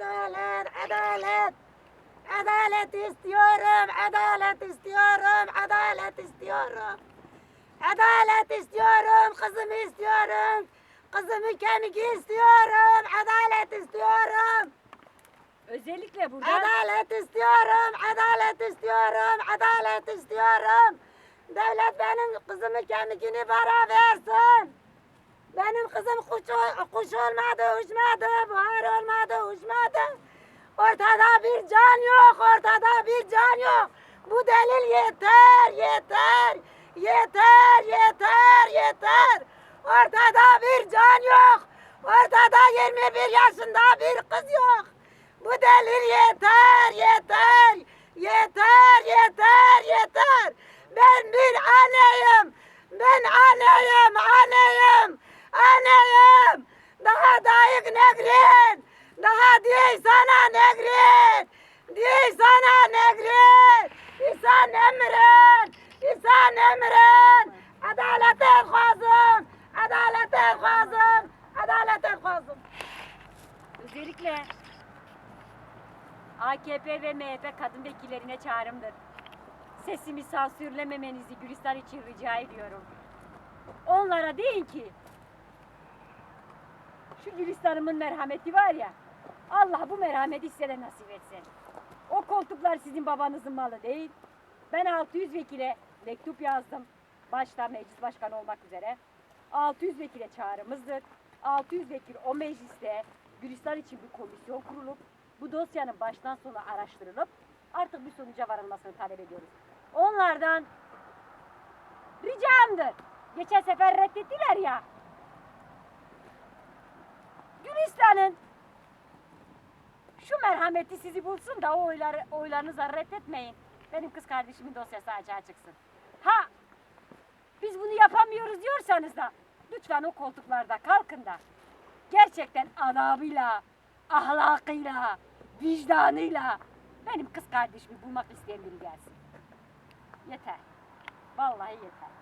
Adalet, adalet. Adalet istiyorum, adalet istiyorum, adalet istiyorum. Adalet istiyorum, kızımı istiyorum. Kızımı kemik istiyorum, adalet istiyorum. Özellikle burada Adalet istiyorum, adalet istiyorum, adalet istiyorum. Devlet benim kızımın kemikini bana versin. Benim kızım kuş, kuş olmadı, uçmadı, buhar olmadı, uçmadı. Ortada bir can yok, ortada bir can yok. Bu delil yeter, yeter, yeter, yeter, yeter. Ortada bir can yok. Ortada 21 yaşında bir kız yok. Bu delil yeter, yeter, yeter, yeter, yeter. Ben bir anneyim, ben anneyim, anneyim, dayık negrin, daha değil sana negrin, değil sana negrin. İnsan emrin, insan emrin. Adalet elhazım, adalet elhazım, adalet elhazım. özellikle AKP ve MHP kadın vekillerine çağrımdır. Sesimi sansürlememenizi Gülistan için rica ediyorum. Onlara deyin ki şu Gülistan'ımın merhameti var ya Allah bu merhameti size de nasip etsin. O koltuklar sizin babanızın malı değil. Ben 600 vekile mektup yazdım. Başta meclis başkanı olmak üzere. 600 vekile çağrımızdır. 600 vekil o mecliste Gülistan için bir komisyon kurulup bu dosyanın baştan sona araştırılıp artık bir sonuca varılmasını talep ediyoruz. Onlardan ricamdır. Geçen sefer reddettiler ya. Gülistan'ın şu merhameti sizi bulsun da o oyları, oylarınıza reddetmeyin. Benim kız kardeşimin dosyası açığa çıksın. Ha biz bunu yapamıyoruz diyorsanız da lütfen o koltuklarda kalkın da gerçekten adabıyla, ahlakıyla, vicdanıyla benim kız kardeşimi bulmak isteyen biri gelsin. Yeter. Vallahi yeter.